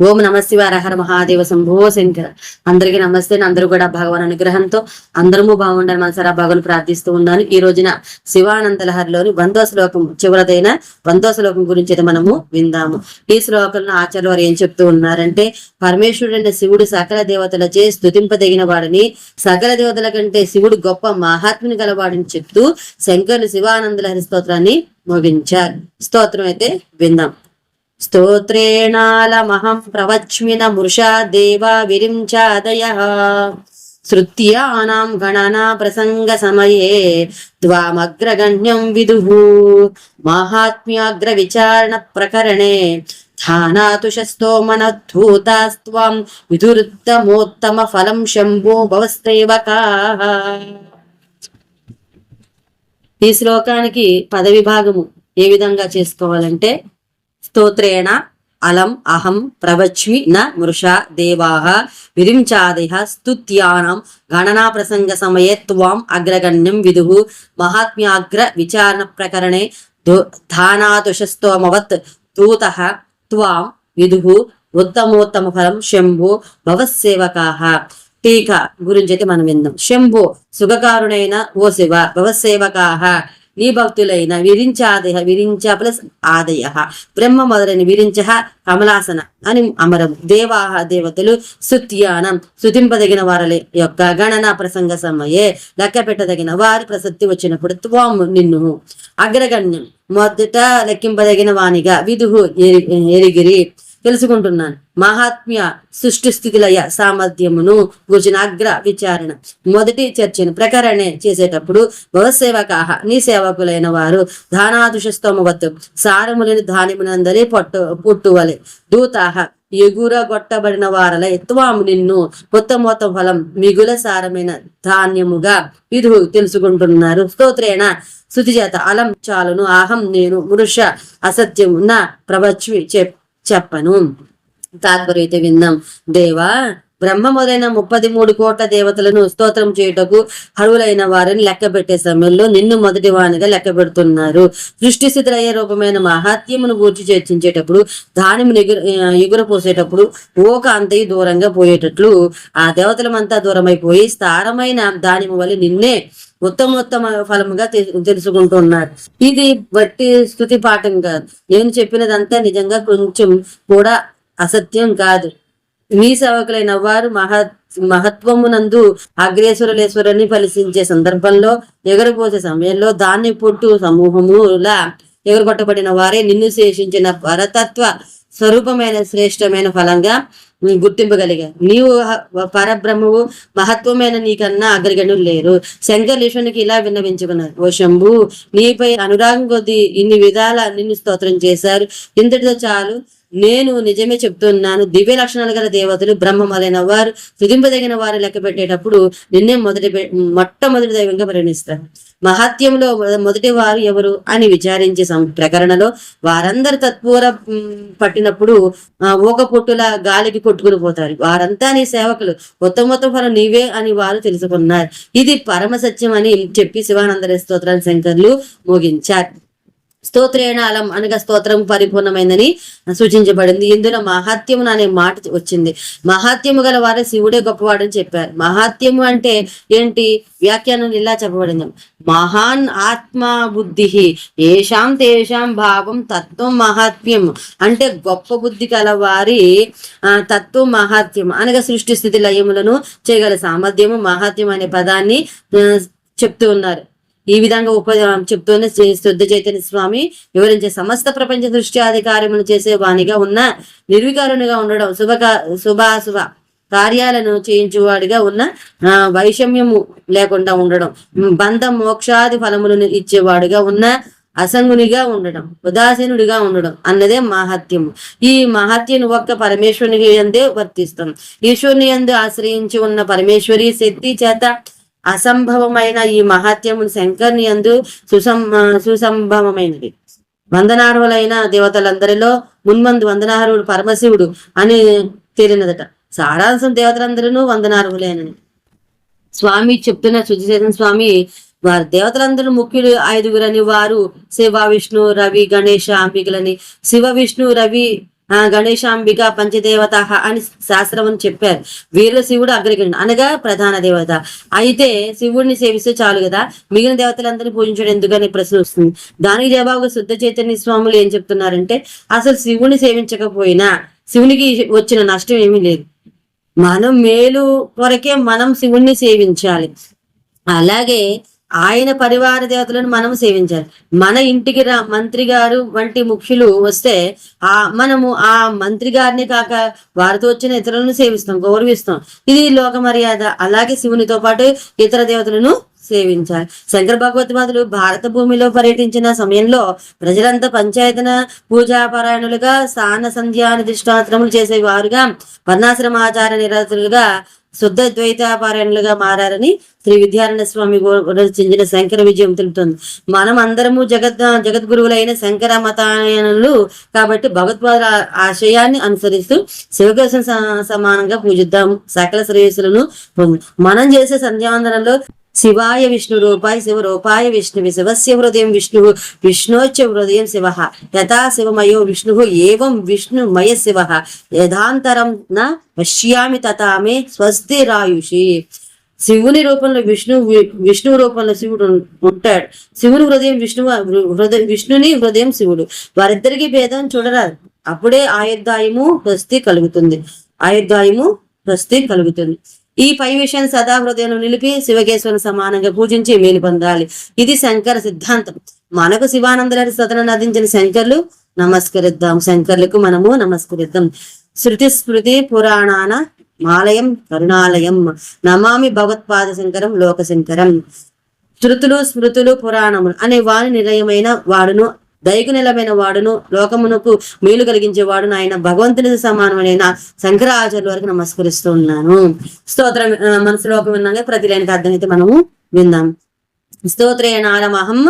ఓం నమ హర మహాదేవ శంభో శంకర. అందరికీ నమస్తే. అందరూ కూడా భగవాన్ అనుగ్రహంతో అందరము బాగుండాలని మనసారా భగవాన్ ప్రార్థిస్తూ ఉన్నాను. ఈ రోజున శివానంద లహరిలోని వందో శ్లోకం చివరిదైన వందో శ్లోకం గురించి అయితే మనము విందాము. ఈ శ్లోకంలో ఆచార్య వారు ఏం చెప్తూ ఉన్నారంటే పరమేశ్వరుడైన శివుడు సకల దేవతలచే స్థుతింపదగిన వాడిని సకల దేవతల కంటే శివుడు గొప్ప మహాత్ముని గలవాడిని చెప్తూ శంకరులు శివానంద లహరి స్తోత్రాన్ని ముగించారు. స్తోత్రం అయితే విందాం. స్తోత్రేణాలమహం ప్రవచ్మిన మృషా దేవా విరించాదయः. శృత్యానాం గణనా ప్రసంగ సమయే ద్వామగ్రగణ్యం విదుః మాహాత్మ్యాగ్ర విచారణ ప్రకరణే స్థానాతుషస్తోమనద్ధూతాస్త్వాం విదురుత్తమోత్తమ ఫలం శంభో భవస్తేవకాః ఈ శ్లోకానికి పదవిభాగము ఏ విధంగా చేసుకోవాలంటే స్తోత్రేణ అలం అహం ప్రవచ్మి న మృషా దేవాః విరించాదిహ స్తుత్యానం గణనా ప్రసంగ సమయే త్వాం అగ్రగణ్యం విదుః మహాత్మ్యాగ్ర విచారణ ప్రకరణే ధానాదుషస్తోమవత్ దూత త్వాం విదుః ఉత్తమోత్తమ ఫలం శంభు భవసేవకాః టీకా గురించి అయితే మనం విందాం. శంభు సుఖకారుడైన ఓ శివ భవసేవకాః నీ భక్తులైన విరించాదయ విరించ ప్లస్ ఆదయ బ్రహ్మ మొదలైన విరించ కమలాసన అని అమరం దేవాహ దేవతలు సుత్యానం సుతింపదగిన వారి యొక్క గణన ప్రసంగ సమయే లెక్క పెట్టదగిన వారి ప్రసక్తి వచ్చినప్పుడు త్వాము నిన్ను. అగ్రగణ్యం. మొదట లెక్కింపదగిన వానిగా విధు ఎరి- ఎరిగిరి. తెలుసుకుంటున్నాను. మహాత్మ్య సృష్టి స్థితిలయ సామర్థ్యమును గుజనాగ్ర విచారణ. మొదటి చర్చను ప్రకరణే చేసేటప్పుడు భవసేవకాహ నీ సేవకులైన వారు ధానాదుషస్తోమవత్తు సారములని ధాన్యమునందరి పొట్టు పుట్టువలె. దూతాహ ఎగురగొట్టబడిన వారల ఎత్వాము నిన్ను ఉత్తమోత్త ఫలం మిగుల సారమైన ధాన్యముగా విధు తెలుసుకుంటున్నారు. స్తోత్రేణ శుతిచేత అలం చాలును అహం నేను మృష అసత్యమున ప్రవచ్వి చెప్ చెప్పను. తాత్పర్యం అయితే విందాం దేవా బ్రహ్మ మొదలైన ముప్పది మూడు కోట్ల దేవతలను స్తోత్రం చేయుటకు అర్హులైన వారిని లెక్క పెట్టే సమయంలో నిన్ను మొదటి వానిగా లెక్క పెడుతున్నారు సృష్టి స్థితిరయ్యే రూపమైన మహాత్యమును గూర్చి చర్చించేటప్పుడు దానిని ఎగుర ఎగురపోసేటప్పుడు ఓక అంతయి దూరంగా పోయేటట్లు ఆ దేవతలమంతా దూరమైపోయి స్థారమైన దానిము వల్ల నిన్నే ఉత్తమోత్తమ ఫలముగా తె- తెలుసుకుంటున్నారు. ఇది బట్టి స్థుతి పాఠం కాదు. నేను చెప్పినదంతా నిజంగా కొంచెం కూడా అసత్యం కాదు. మీ సేవకులైన వారు మహా మహత్వమునందు అగ్రేశ్వరులేశ్వరుని ఫలిసించే సందర్భంలో ఎగరపోసే సమయంలో దాన్ని పుట్టు సమూహములా ఎగరగొట్టబడిన వారే నిన్ను శేషించిన పరతత్వ స్వరూపమైన శ్రేష్టమైన ఫలంగా గుర్తింపగలిగా. నీవు పరబ్రహ్మవు మహత్వమైన నీకన్నా అగ్రగణులు లేరు. శంకర్లేశ్వరునికి ఇలా విన్నవించుకున్నారు. ఓ శంభు నీపై అనురాగం కొద్దీ ఇన్ని విధాల నిన్ను స్తోత్రం చేశారు. ఇంతటితో చాలు. నేను నిజమే చెప్తున్నాను. దివ్య లక్షణాలు గల దేవతలు బ్రహ్మమలైన వారు తుదింపదగిన వారు లెక్క పెట్టేటప్పుడు నిన్నే మొదటి మొట్టమొదటి దైవంగా పరిగణిస్తారు. మహాత్యంలో మొదటి వారు ఎవరు అని విచారించే సం- ప్రకరణలో వారందరు తత్పూర పట్టినప్పుడు ఊక పొట్టుల గాలికి కొట్టుకుని పోతారు. వారంతా నీ సేవకులు. ఉత్తమోత్తమ ఫలం నీవే అని వారు తెలుసుకున్నారు. ఇది పరమ సత్యం అని చెప్పి శివానందరే స్తోత్రాన్ని శంకర్లు ముగించారు. స్తోత్రేణ అలం అనగా స్తోత్రం పరిపూర్ణమైందని సూచించబడింది. ఇందులో మహాత్యము అనే మాట వచ్చింది. మహాత్యము గల వారే శివుడే గొప్పవాడని చెప్పారు. మహాత్యము అంటే ఏంటి? వ్యాఖ్యానం ఇలా చెప్పబడింది. మహాన్ ఆత్మా బుద్ధి ఏషాం తేషాం భావం తత్వం మహాత్మ్యం. అంటే గొప్ప బుద్ధి కల వారి తత్వం మహాత్యం అనగా సృష్టి స్థితి లయములను చేయగల సామర్థ్యము మహాత్యం అనే పదాన్ని చెప్తూ ఉన్నారు. ఈ విధంగా ఉప చెప్తూనే శ్రీ శుద్ధ చైతన్య స్వామి. వివరించే సమస్త ప్రపంచ దృష్టి అధికారములు చేసే వాణిగా ఉన్న నిర్వికారునిగా ఉండడం శుభ శుభాశుభ కార్యాలను చేయించువాడిగా ఉన్న ఆ, వైషమ్యము లేకుండా ఉండడం బంధ మోక్షాది ఫలములను ఇచ్చేవాడిగా ఉన్న అసంగునిగా ఉండడం ఉదాసీనుడిగా ఉండడం అన్నదే మహత్యము. ఈ మహత్యను ఒక్క పరమేశ్వరుని అందే వర్తిస్తాం. ఈశ్వరుని ఎందు ఆశ్రయించి ఉన్న పరమేశ్వరి శక్తి చేత అసంభవమైన ఈ మహాత్యము శంకర్ని అందు సుసం సుసంభవమైనది. వందనార్హులైన దేవతలందరిలో మున్మందు వందనార్హుడు పరమశివుడు అని తేలినదట. సారాంశం దేవతలందరూ వందనార్హులేనని స్వామి చెప్తున్న శుద్ధిచేతన స్వామి వారి దేవతలందరూ ముఖ్యులు ఐదుగురని వారు శివ విష్ణు రవి గణేష అంబికలని శివ విష్ణు రవి ఆ గణేశాంబిక పంచదేవత అని శాస్త్రం అని చెప్పారు. వీరిలో శివుడు అగ్రగణ్యుడు అనగా ప్రధాన దేవత. అయితే శివుడిని సేవిస్తే చాలు కదా? మిగిలిన దేవతలందరినీ పూజించడం ఎందుకని ప్రశ్న వస్తుంది. దానికి జవాబుగా శుద్ధ చైతన్య స్వాములు ఏం చెప్తున్నారంటే అసలు శివుని సేవించకపోయినా శివునికి వచ్చిన నష్టం ఏమీ లేదు. మనం మేలు కొరకే మనం శివుణ్ణి సేవించాలి. అలాగే ఆయన పరివార దేవతలను మనం సేవించాలి. మన ఇంటికి రా మంత్రి గారు వంటి ముఖ్యులు వస్తే ఆ మనము ఆ మంత్రి గారిని కాక వారితో వచ్చిన ఇతరులను సేవిస్తాం గౌరవిస్తాం. ఇది లోక మర్యాద. అలాగే శివునితో పాటు ఇతర దేవతలను సేవించాలి. శంకర భగవత్పాదులు భారత భూమిలో పర్యటించిన సమయంలో ప్రజలంతా పంచాయతన పూజాపరాయణులుగా స్థాన సంధ్యాన దృష్టాంతరములు చేసేవారుగా వర్ణాశ్రమాచార నిరతులుగా శుద్ధ ద్వైతాపారాయణులుగా మారారని శ్రీ విద్యారాయణ స్వామి రచించిన శంకర విజయం తెలుపుతుంది. మనం అందరము జగత్ జగద్గురువులైన శంకర మతాయనులు కాబట్టి భగవత్పాద ఆశయాన్ని అనుసరిస్తూ శివకోసం సమానంగా పూజిద్దాం సకల శ్రేయస్సులను మనం చేసే సంధ్యావందనంలో శివాయ విష్ణు రూపాయ శివ రూపాయ విష్ణువి శివస్య హృదయం విష్ణు విష్ణోచ్చ హృదయం శివ. యథా శివమయో విష్ణు ఏవం విష్ణుమయ శివ. యథాంతరం నా పశ్యామి తథామే స్వస్తి రాయుషి. శివుని రూపంలో విష్ణు విష్ణు రూపంలో శివుడు ఉంటాడు. శివుని హృదయం విష్ణు హృదయం విష్ణుని హృదయం శివుడు. వారిద్దరికి భేదం చూడరాదు అప్పుడే ఆయుర్దాయము స్వస్తి కలుగుతుంది. ఆయుర్దాయము స్వస్తి కలుగుతుంది. ఈ పై విషయాన్ని సదా హృదయంలో నిలిపి శివకేశ్వరుని సమానంగా పూజించి మేలు పొందాలి. ఇది శంకర సిద్ధాంతం. మనకు శివానందరారి సతను అందించిన శంకర్లు నమస్కరిద్దాం. శంకర్లకు మనము నమస్కరిద్దాం. శృతి స్మృతి పురాణాన మాలయం కరుణాలయం. నమామి భగవత్పాద శంకరం లోక శంకరం. శృతులు స్మృతులు పురాణములు అనే వారి నిలయమైన వాడును దయకు నిలమైన వాడును లోకమునకు మేలు కలిగించే వాడును ఆయన భగవంతుని సమానమైన శంకరాచార్య వారికి నమస్కరిస్తూ ఉన్నాను. స్తోత్రం ఆ, మన విన్నాక ప్రతి లేనికి అర్థమైతే మనము విందాం. స్తోత్రేణ అలమహం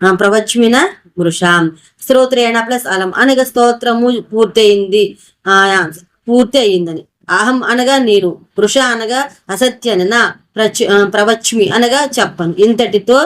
ఆ, ప్రవచ్మిన వృషాం స్తోత్రేణ ప్లస్ అలం అనగా స్తోత్రము పూర్తయింది. ఆ పూర్తి అయిందని అహం అనగా నేను వృష అనగా అసత్యన నా ప్రచ్ ఆ, ప్రవచ్మి అనగా చెప్పను. ఇంతటితో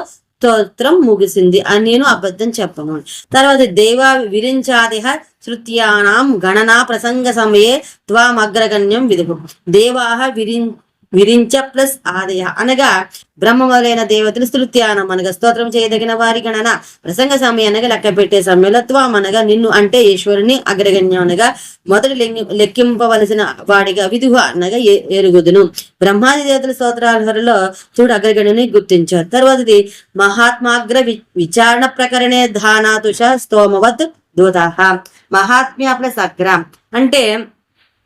స్తోత్రం ముగిసింది అని నేను అబద్ధం చెప్పను. తర్వాత దేవా విరించాదిహ శృత్యానాం గణనా ప్రసంగ సమయే త్వామగ్రగణ్యం విధు దేవాహ విరిం విరించ ప్లస్ ఆదయ అనగా బ్రహ్మ మొదలైన దేవతలు స్తృత్యానం అనగా స్తోత్రం చేయదగిన వారి గణన. ప్రసంగ సమయం అనగా లెక్క పెట్టే సమయంలో త్వం అనగా నిన్ను అంటే ఈశ్వరుని అగ్రగణ్యం అనగా మొదటి లెక్కింపవలసిన వాడిగా విధువ అనగా ఏ- ఎరుగుదును. బ్రహ్మాది దేవతల స్తోత్రాలహరిలో చూడు అగ్రగణ్యుని గుర్తించారు. తర్వాతది మహాత్మాగ్ర వి- విచారణ ప్రకరణే ధానాతుష స్తోమవత్ దూతాహ. మహాత్మ్య ప్లస్ అగ్ర. అంటే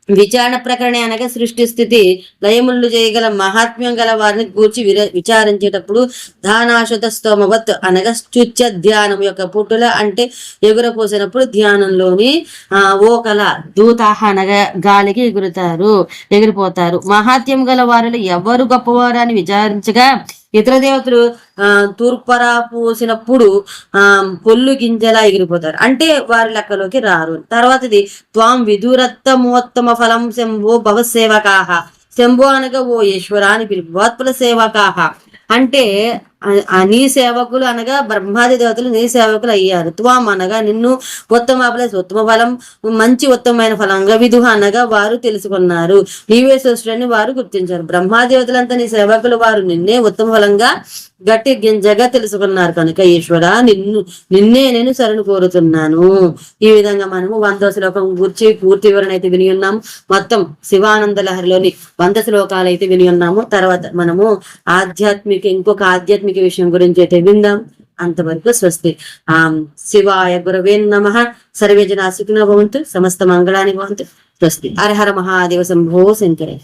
విచారణ ప్రకరణ అనగా సృష్టి స్థితి లయములు చేయగల మహాత్మ్యం గల వారిని గూర్చి విచారించేటప్పుడు ధానాశుత స్తోమవత్ అనగా చుచ్చ ధ్యానం యొక్క పుట్టుల అంటే ఎగురపోసినప్పుడు ధ్యానంలోని ఆ ఓకల దూతాహ అనగా గాలికి ఎగురుతారు ఎగిరిపోతారు. మహాత్మ్యం గల వారిలో ఎవరు గొప్పవారు అని విచారించగా ఇతర దేవతలు ఆ తూర్పర పోసినప్పుడు ఆ పొల్లు గింజలా ఎగిరిపోతారు. అంటే వారి లెక్కలోకి రారు. తర్వాతది త్వాం విదురత్తమోత్తమ ఫలం శంభో భవసేవకాహ శంభో అనగా ఓ ఈశ్వరా అని పిలుపు. భవత్ఫల సేవకాహ. అంటే నీ సేవకులు అనగా బ్రహ్మాది దేవతలు నీ సేవకులు అయ్యారు. త్వాం అనగా నిన్ను ఉత్తమ ప్లస్ ఉత్తమ ఫలం మంచి ఉత్తమమైన ఫలంగా విధు అనగా వారు తెలుసుకున్నారు. నీవే సృష్టిని వారు గుర్తించారు. బ్రహ్మాదేవతలంతా నీ సేవకులు వారు. నిన్నే ఉత్తమ ఫలంగా గట్టి గింజగా తెలుసుకున్నారు కనుక ఈశ్వర నిన్ను నిన్నే నేను శరణు కోరుతున్నాను. ఈ విధంగా మనము వంద శ్లోకం గురించి పూర్తి వివరణ అయితే విని ఉన్నాము మొత్తం శివానంద లహరిలోని వంద శ్లోకాలు అయితే విని ఉన్నాము. తర్వాత మనము ఆధ్యాత్మిక ఇంకొక ఆధ్యాత్మిక విషయం గురించి అయితే విందాం. అంతవరకు స్వస్తి. ఆ శివాయ గురవే నమ. సర్వే జనా సుఖినో భవంతు. సమస్త మంగళాని భవంతు. స్వస్తి. హర హర మహాదేవ శంభో శంకరే.